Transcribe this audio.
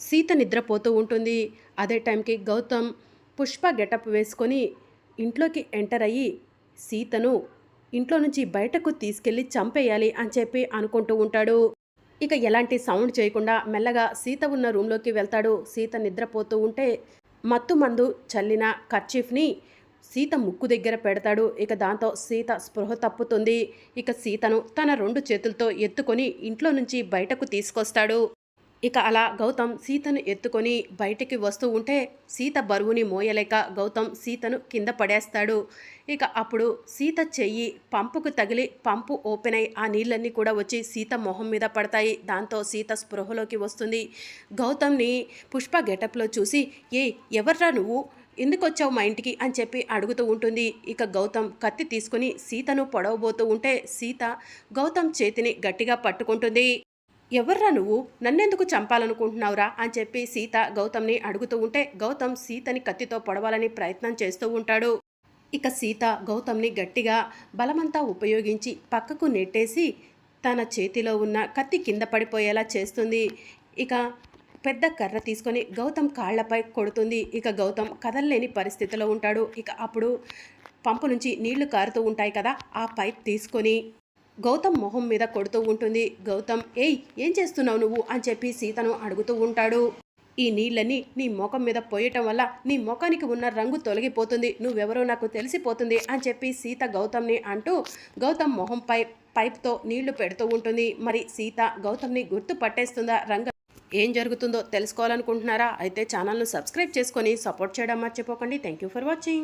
సీత నిద్రపోతూ ఉంటుంది. అదే టైంకి గౌతమ్ పుష్ప గెటప్ వేసుకొని ఇంట్లోకి ఎంటర్ అయ్యి సీతను ఇంట్లో నుంచి బయటకు తీసుకెళ్ళి చంపేయాలి అని చెప్పి అనుకుంటూ ఉంటాడు. ఇక ఎలాంటి సౌండ్ చేయకుండా మెల్లగా సీత ఉన్న రూమ్లోకి వెళ్తాడు. సీత నిద్రపోతూ ఉంటే మత్తు మందు చల్లిన కర్చీఫ్ని సీత ముక్కు దగ్గర పెడతాడు. ఇక దాంతో సీత స్పృహ తప్పుతుంది. ఇక సీతను తన రెండు చేతులతో ఎత్తుకొని ఇంట్లో నుంచి బయటకు తీసుకొస్తాడు. ఇక అలా గౌతమ్ సీతను ఎత్తుకొని బయటికి వస్తూ ఉంటే సీత బరువుని మోయలేక గౌతమ్ సీతను కింద పడేస్తాడు. ఇక అప్పుడు సీత చెయ్యి పంపుకు తగిలి పంపు ఓపెన్ అయి ఆ నీళ్ళన్నీ కూడా వచ్చి సీత మొహం మీద పడతాయి. దాంతో సీత స్పృహలోకి వస్తుంది. గౌతమ్ని పుష్ప గెటప్లో చూసి ఏ ఎవర్రా నువ్వు? ఎందుకు వచ్చావు మా ఇంటికి? అని చెప్పి అడుగుతూ ఉంటుంది. ఇక గౌతమ్ కత్తి తీసుకుని సీతను పొడవబోతూ ఉంటే సీత గౌతమ్ చేతిని గట్టిగా పట్టుకుంటుంది. ఎవర్రా నువ్వు? నన్నెందుకు చంపాలనుకుంటున్నావురా? అని చెప్పి సీత గౌతమ్ని అడుగుతూ ఉంటే గౌతమ్ సీతని కత్తితో పొడవాలని ప్రయత్నం చేస్తూ ఉంటాడు. ఇక సీత గౌతమ్ని గట్టిగా బలమంతా ఉపయోగించి పక్కకు నెట్టేసి తన చేతిలో ఉన్న కత్తి కింద పడిపోయేలా చేస్తుంది. ఇక పెద్ద కర్ర తీసుకొని గౌతమ్ కాళ్ళపై కొడుతుంది. ఇక గౌతమ్ కదలలేని పరిస్థితిలో ఉంటాడు. ఇక అప్పుడు పంపు నుంచి నీళ్ళు కారుతూ ఉంటాయి కదా ఆ పైప్ తీసుకొని గౌతమ్ మొహం మీద కొడుతూ ఉంటుంది. గౌతమ్ ఏయ్ ఏం చేస్తున్నావు నువ్వు? అని చెప్పి సీతను అడుగుతూ ఉంటాడు. ఈ నీళ్ళని నీ ముఖం మీద పోయటం వల్ల నీ ముఖానికి ఉన్న రంగు తొలగిపోతుంది. నువ్వెవరో నాకు తెలిసిపోతుంది అని చెప్పి సీత గౌతమ్ని అంటూ గౌతమ్ మొహంపై పైప్తో నీళ్ళు పెడుతూ ఉంటుంది. మరి సీత గౌతమ్ని గుర్తు పట్టేస్తుందా? రంగ ఏం జరుగుతుందో తెలుసుకోవాలనుకుంటున్నారా? అయితే ఛానల్ను సబ్స్క్రైబ్ చేసుకొని సపోర్ట్ చేయడం మర్చిపోకండి. Thank you for watching.